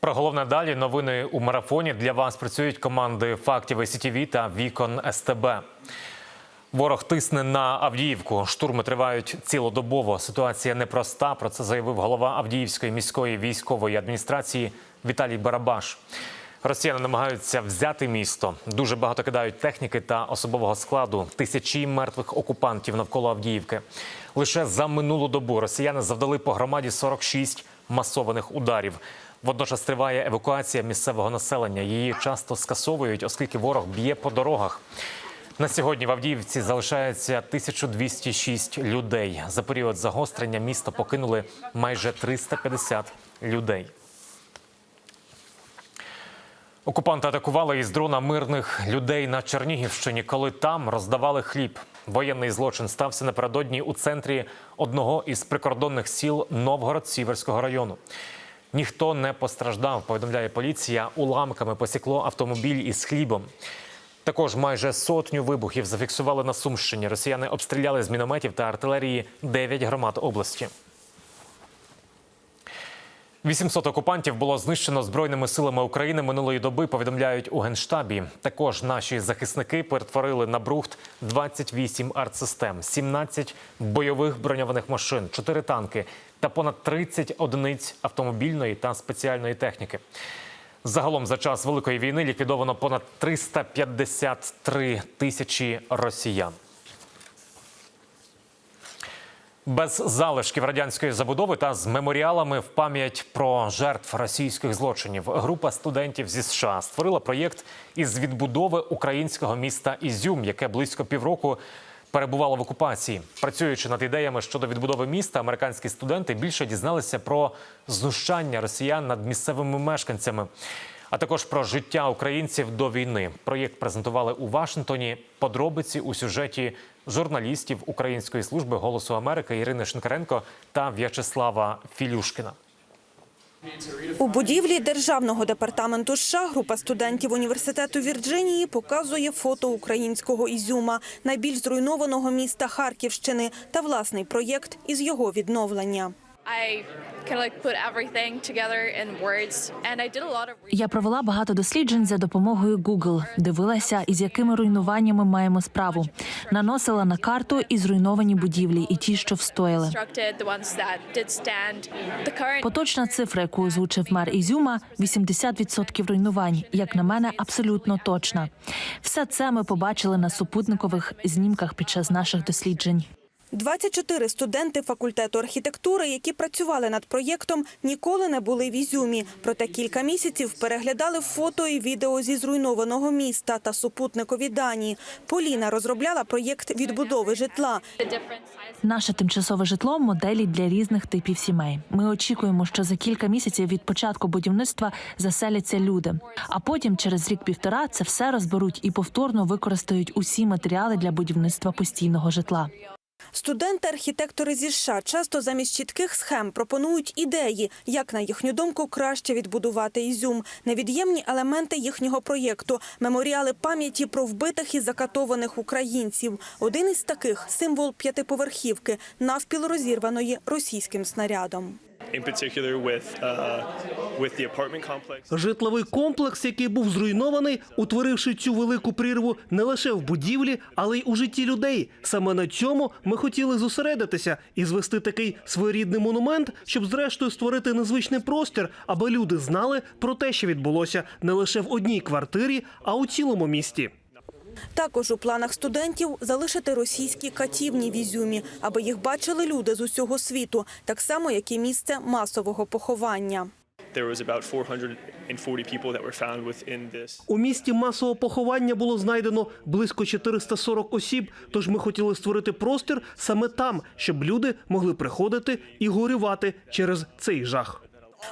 Про головне далі новини у марафоні для вас працюють команди фактів СІТІВІ та Вікон СТБ. Ворог тисне на Авдіївку. Штурми тривають цілодобово. Ситуація непроста. Про це заявив голова Авдіївської міської військової адміністрації Віталій Барабаш. Росіяни намагаються взяти місто. Дуже багато кидають техніки та особового складу. Тисячі мертвих окупантів навколо Авдіївки. Лише за минулу добу росіяни завдали по громаді 46 масованих ударів. Водночас триває евакуація місцевого населення. Її часто скасовують, оскільки ворог б'є по дорогах. На сьогодні в Авдіївці залишається 1206 людей. За період загострення місто покинули майже 350 людей. Окупанти атакували із дрона мирних людей на Чернігівщині, коли там роздавали хліб. Воєнний злочин стався напередодні у центрі одного із прикордонних сіл Новгород-Сіверського району. Ніхто не постраждав, повідомляє поліція. Уламками посікло автомобіль із хлібом. Також майже сотню вибухів зафіксували на Сумщині. Росіяни обстріляли з мінометів та артилерії 9 громад області. 800 окупантів було знищено збройними силами України минулої доби. Повідомляють у генштабі. Також наші захисники перетворили на брухт 28 артсистем, 17 бойових броньованих машин, 4 танки та понад 30 одиниць автомобільної та спеціальної техніки. Загалом за час великої війни ліквідовано понад 353 тисячі росіян. Без залишків радянської забудови та з меморіалами в пам'ять про жертв російських злочинів група студентів зі США створила проєкт із відбудови українського міста Ізюм, яке близько півроку перебувало в окупації. Працюючи над ідеями щодо відбудови міста, американські студенти більше дізналися про знущання росіян над місцевими мешканцями. А також про життя українців до війни. Проєкт презентували у Вашингтоні. Подробиці у сюжеті журналістів Української служби голосу Америки Ірини Шинкаренко та В'ячеслава Філюшкіна. У будівлі Державного департаменту США група студентів університету Вірджинії показує фото українського Ізюма, найбільш зруйнованого міста Харківщини, та власний проєкт із його відновлення. I kind of like put everything together in words, and I did a lot of. Я провела багато досліджень за допомогою Google, дивилася, із якими руйнуваннями маємо справу. Наносила на карту і зруйновані будівлі, і ті, що встояли. Поточна цифра, яку озвучив мер Ізюма, 80% руйнувань. Як на мене, абсолютно точна. Все це ми побачили на супутникових знімках під час наших досліджень. 24 студенти факультету архітектури, які працювали над проєктом, ніколи не були в Ізюмі. Проте кілька місяців переглядали фото і відео зі зруйнованого міста та супутникові дані. Поліна розробляла проєкт відбудови житла. Наше тимчасове житло моделі для різних типів сімей. Ми очікуємо, що за кілька місяців від початку будівництва заселяться люди. А потім, через рік-півтора, це все розберуть і повторно використають усі матеріали для будівництва постійного житла. Студенти-архітектори зі США часто замість чітких схем пропонують ідеї, як на їхню думку краще відбудувати Ізюм. Невід'ємні елементи їхнього проєкту меморіали пам'яті про вбитих і закатованих українців. Один із таких символ п'ятиповерхівки, навпіл розірваної російським снарядом. Uh. Житловий комплекс, який був зруйнований, утворивши цю велику прірву не лише в будівлі, але й у житті людей. Саме на цьому ми хотіли зосередитися і звести такий своєрідний монумент, щоб зрештою створити незвичний простір, аби люди знали про те, що відбулося не лише в одній квартирі, а у цілому місті. Також у планах студентів залишити російські катівні в Ізюмі, аби їх бачили люди з усього світу, так само як і місце масового поховання. There was about 440 people that were found within this. У місті масового поховання було знайдено близько 440 осіб. Тож ми хотіли створити простір саме там, щоб люди могли приходити і горювати через цей жах.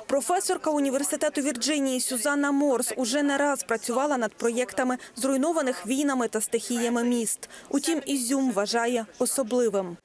Професорка університету Вірджинії Сюзанна Морс уже не раз працювала над проєктами зруйнованих війнами та стихіями міст. Утім, Ізюм вважає особливим.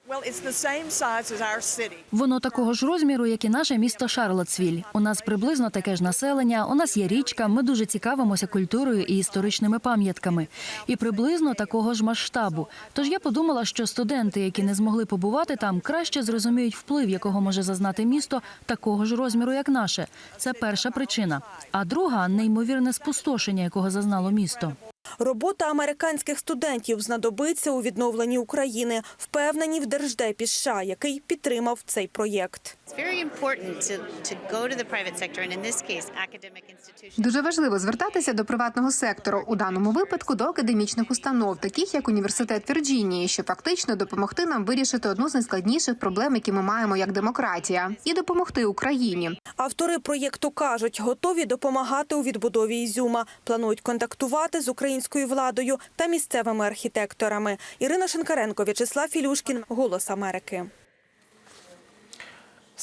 Воно такого ж розміру, як і наше місто Шарлотсвіль. У нас приблизно таке ж населення. У нас є річка. Ми дуже цікавимося культурою і історичними пам'ятками. І приблизно такого ж масштабу. Тож я подумала, що студенти, які не змогли побувати там, краще зрозуміють вплив, якого може зазнати місто такого ж розміру, як наше. Це перша причина. А друга неймовірне спустошення, якого зазнало місто. Робота американських студентів знадобиться у відновленні України, впевнені в Держдепі США, який підтримав цей проєкт. It's very important to, to go to the private sector, and in this case, academic institutions. Дуже важливо звертатися до приватного сектору у даному випадку до академічних установ, таких як університет Вірджинії, що фактично допомогти нам вирішити одну з найскладніших проблем, які ми маємо як демократія, і допомогти Україні. Автори проєкту кажуть, готові допомагати у відбудові Ізюма. Планують контактувати з українською владою та місцевими архітекторами. Ірина Шинкаренко, В'ячеслав Філюшкін, Голос Америки.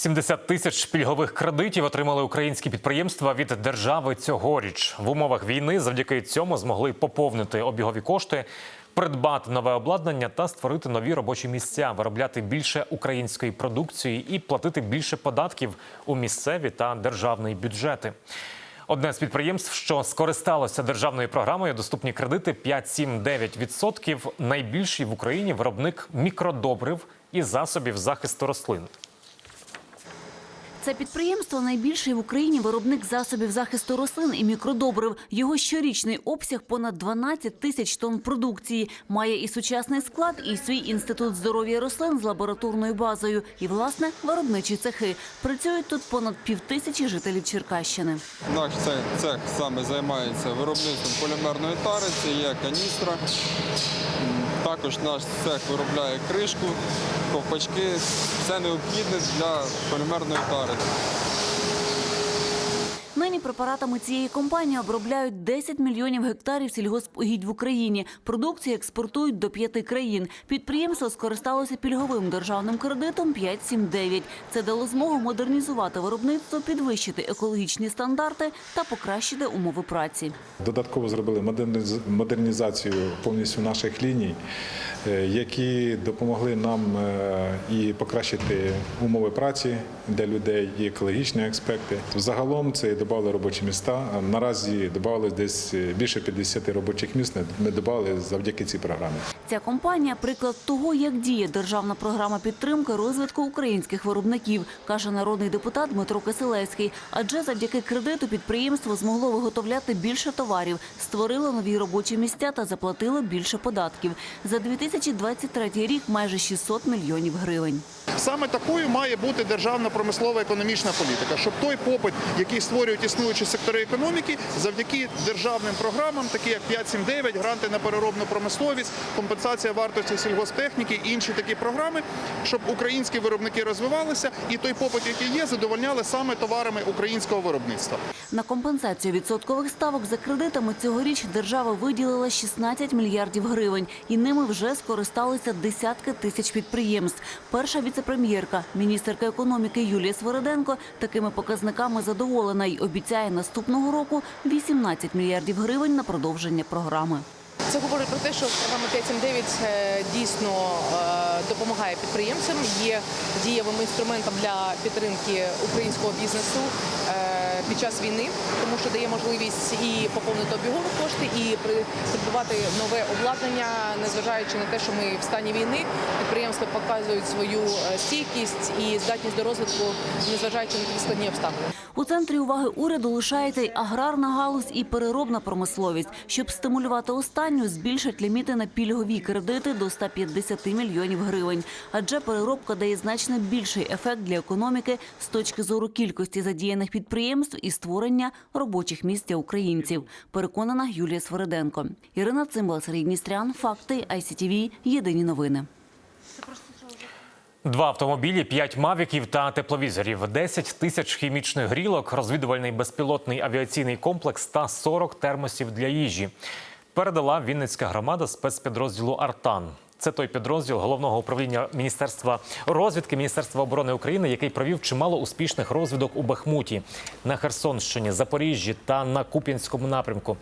70 тисяч пільгових кредитів отримали українські підприємства від держави цьогоріч. В умовах війни завдяки цьому змогли поповнити обігові кошти, придбати нове обладнання та створити нові робочі місця, виробляти більше української продукції і платити більше податків у місцеві та державний бюджети. Одне з підприємств, що скористалося державною програмою доступні кредити 5-7-9%. Найбільший в Україні виробник мікродобрив і засобів захисту рослин. Це підприємство найбільший в Україні виробник засобів захисту рослин і мікродобрив. Його щорічний обсяг понад 12 тисяч тонн продукції. Має і сучасний склад, і свій інститут здоров'я рослин з лабораторною базою. І власне виробничі цехи. Працюють тут понад півтисячі жителів Черкащини. Наш цех, саме займається виробництвом полімерної тари, це є каністра. Також наш цех виробляє кришку, ковпачки, все необхідне для полімерної тари. Нині препаратами цієї компанії обробляють 10 мільйонів гектарів сільгоспугідь в Україні. Продукцію експортують до п'яти країн. Підприємство скористалося пільговим державним кредитом 579. Це дало змогу модернізувати виробництво, підвищити екологічні стандарти та покращити умови праці. Додатково зробили модернізацію повністю наших ліній, е, які допомогли нам е, і покращити умови праці для людей, і екологічні аспекти. Загалом це і додали робочі міста. Наразі додали десь е, більше 50 робочих місць. Ми додали завдяки цій програмі. Ця компанія приклад того, як діє державна програма підтримки розвитку українських виробників, каже народний депутат Дмитро Киселевський. Адже завдяки кредиту підприємство змогло виготовляти більше товарів, створило нові робочі місця та заплатило більше податків. За 2023 рік майже 600 мільйонів гривень. Саме такою має бути державна промислова економічна політика, щоб той попит, який створюють існуючі сектори економіки, завдяки державним програмам, такі як 579, гранти на переробну промисловість, компенсація вартості сільгосптехніки, інші такі програми, щоб українські виробники розвивалися, і той попит, який є, задовольняли саме товарами українського виробництва. На компенсацію відсоткових ставок за кредитами цьогоріч держава виділила 16 мільярдів гривень, і ними вже скористалися десятки тисяч підприємств. Перша віцепрем'єрка, міністерка економіки Юлія Свериденко такими показниками задоволена й обіцяє наступного року 18 мільярдів гривень на продовження програми. Це говорить про те, що програма 579 е, дійсно е, допомагає підприємцям, є дієвим інструментом для підтримки українського бізнесу е, під час війни, тому що дає можливість і поповнити обігові кошти, і при- придбати нове обладнання, незважаючи на те, що ми в стані війни, підприємства показують свою е, стійкість і здатність до розвитку, незважаючи на такі складні обставини. У центрі уваги уряду лишається й аграрна галузь і переробна промисловість. Щоб стимулювати останню, збільшать ліміти на пільгові кредити до 150 мільйонів гривень. Адже переробка дає значно більший ефект для економіки з точки зору кількості задіяних підприємств і створення робочих місць для українців. Переконана Юлія Свериденко. Ірина Цимбал, Сергій Дністрян. Факти ICTV. Єдині новини. Два автомобілі, п'ять мавіків та тепловізорів, 10 тисяч хімічних грілок, розвідувальний безпілотний авіаційний комплекс та 40 термосів для їжі. Передала Вінницька громада спецпідрозділу Артан. Це той підрозділ головного управління Міністерства розвідки Міністерства оборони України, який провів чимало успішних розвідок у Бахмуті, на Херсонщині, Запоріжжі та на Куп'янському напрямку.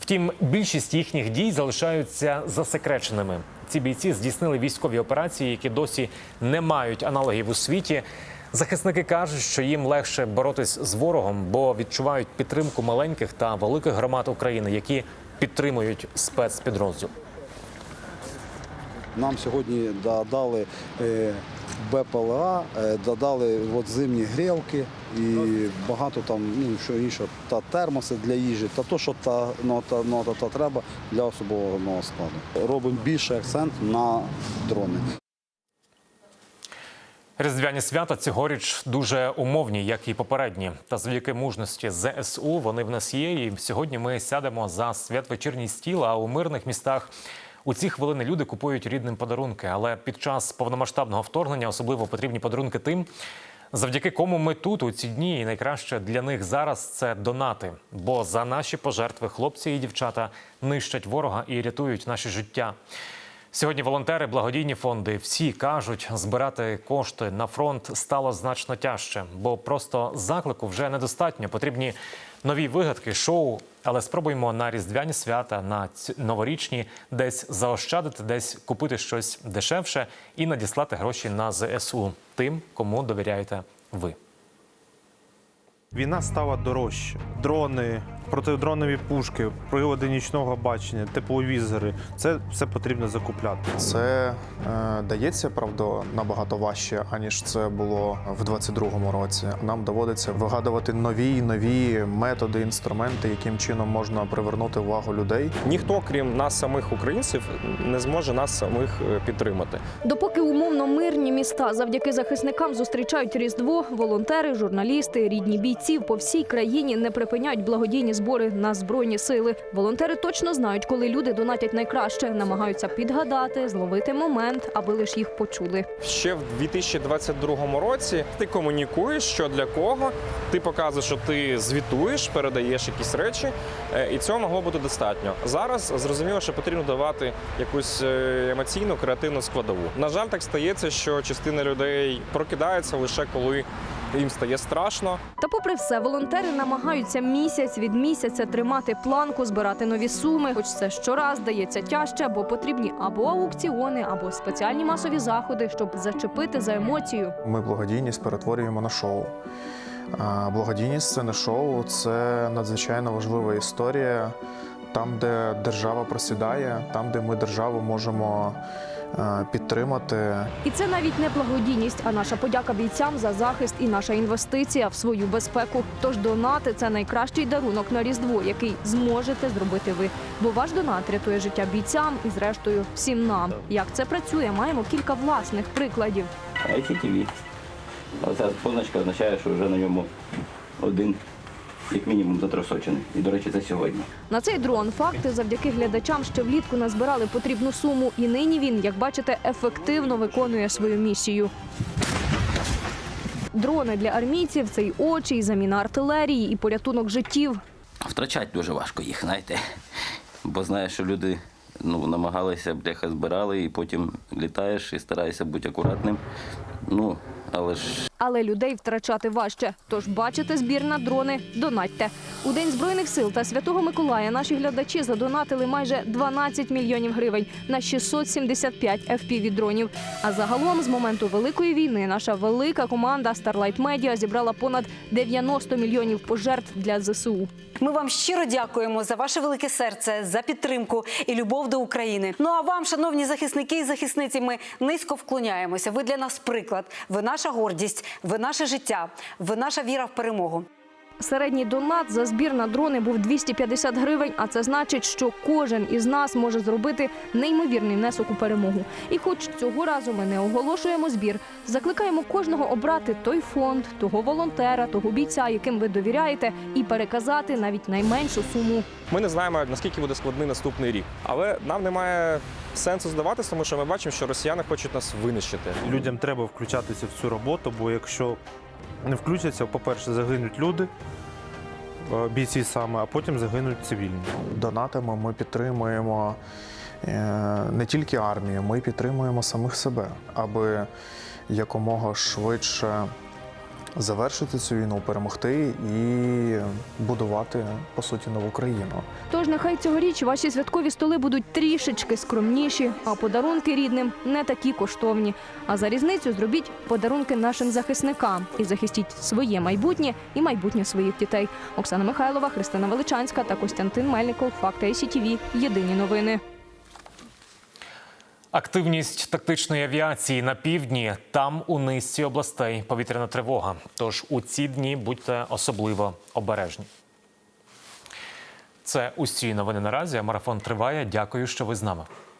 Втім, більшість їхніх дій залишаються засекреченими. Ці бійці здійснили військові операції, які досі не мають аналогів у світі. Захисники кажуть, що їм легше боротись з ворогом, бо відчувають підтримку маленьких та великих громад України, які підтримують спецпідрозділ. Нам сьогодні додали е, БПЛА, е, додали от зимні грілки, і багато там, ну що інше, та термоси для їжі, та то, що та, ну, та, ну, та, та треба для особового складу. Робимо більший акцент на дрони. Різдвяні свята цьогоріч дуже умовні, як і попередні. Та завдяки мужності ЗСУ вони в нас є. І сьогодні ми сядемо за святвечірній стіл. А у мирних містах у ці хвилини люди купують рідним подарунки. Але під час повномасштабного вторгнення особливо потрібні подарунки тим, завдяки кому ми тут у ці дні. І найкраще для них зараз це донати. Бо за наші пожертви хлопці і дівчата нищать ворога і рятують наші життя. Сьогодні волонтери, благодійні фонди всі кажуть, збирати кошти на фронт стало значно тяжче, бо просто заклику вже недостатньо. Потрібні нові вигадки, шоу. Але спробуємо на різдвяні свята, на новорічні десь заощадити, десь купити щось дешевше і надіслати гроші на ЗСУ тим, кому довіряєте ви. Війна стала дорожче. Дрони, протидронові пушки, прилади нічного бачення, тепловізори це все потрібно закупляти. Це е, дається, правда, набагато важче, аніж це було в 22-му році. Нам доводиться вигадувати нові і нові методи, інструменти, яким чином можна привернути увагу людей. Ніхто, крім нас, самих українців, не зможе нас самих е, підтримати. Допоки умовно мирні міста завдяки захисникам зустрічають Різдво, волонтери, журналісти, рідні бійців по всій країні не припиняють благодійні збори на збройні сили. Волонтери точно знають, коли люди донатять найкраще, намагаються підгадати, зловити момент, аби лиш їх почули. Ще в 2022 році ти комунікуєш, що для кого, ти показуєш, що ти звітуєш, передаєш якісь речі, е, і цього могло бути достатньо. Зараз зрозуміло, що потрібно давати якусь е, емоційну, креативну складову. На жаль, так стається, що частина людей прокидається лише коли їм стає страшно. Та попри все, волонтери намагаються місяць від місяця тримати планку, збирати нові суми. Хоч це щораз дається тяжче, бо потрібні або аукціони, або спеціальні масові заходи, щоб зачепити за емоцію. Ми благодійність перетворюємо на шоу. Благодійність це не шоу, це надзвичайно важлива історія. Там, де держава просідає, там, де ми державу можемо підтримати. І це навіть не благодійність, а наша подяка бійцям за захист і наша інвестиція в свою безпеку. Тож донати це найкращий дарунок на різдво, який зможете зробити ви. Бо ваш донат рятує життя бійцям і, зрештою, всім нам. Як це працює, маємо кілька власних прикладів. ICTV. Оця позначка означає, що вже на ньому один, як мінімум, затросочений. І, до речі, це сьогодні. На цей дрон факти завдяки глядачам ще влітку назбирали потрібну суму, і нині він, як бачите, ефективно виконує свою місію. Дрони для армійців це й очі, і заміна артилерії, і порятунок життів. Втрачати дуже важко їх, знаєте. Бо знаєш, що люди ну, намагалися, бляха, збирали, і потім літаєш і стараєшся бути акуратним. Ну, але ж Але людей втрачати важче. Тож бачите збір на дрони, донатьте. У День Збройних сил та Святого Миколая наші глядачі задонатили майже 12 мільйонів гривень на 675 FPV дронів. А загалом з моменту Великої війни наша велика команда Starlight Media зібрала понад 90 мільйонів пожертв для ЗСУ. Ми вам щиро дякуємо за ваше велике серце, за підтримку і любов до України. Ну а вам, шановні захисники і захисниці, ми низько вклоняємося. Ви для нас приклад. Ви наша гордість, ви наше життя, ви наша віра в перемогу. Середній донат за збір на дрони був 250 гривень, а це значить, що кожен із нас може зробити неймовірний внесок у перемогу. І хоч цього разу ми не оголошуємо збір, закликаємо кожного обрати той фонд, того волонтера, того бійця, яким ви довіряєте, і переказати навіть найменшу суму. Ми не знаємо, наскільки буде складний наступний рік, але нам немає сенсу здаватися, тому що ми бачимо, що росіяни хочуть нас винищити. Людям треба включатися в цю роботу, бо якщо не включаться, по-перше, загинуть люди, е, бійці саме, а потім загинуть цивільні. Донатами ми підтримуємо е, не тільки армію, ми підтримуємо самих себе, аби якомога швидше завершити цю війну, перемогти і будувати по суті нову країну. Тож нехай цьогоріч ваші святкові столи будуть трішечки скромніші, а подарунки рідним не такі коштовні. А за різницю зробіть подарунки нашим захисникам і захистіть своє майбутнє і майбутнє своїх дітей. Оксана Михайлова, Христина Величанська та Костянтин Мельников. Факти ICTV. Єдині новини. Активність тактичної авіації на півдні там у низці областей повітряна тривога. Тож у ці дні будьте особливо обережні. Це усі новини наразі. Марафон триває. Дякую, що ви з нами.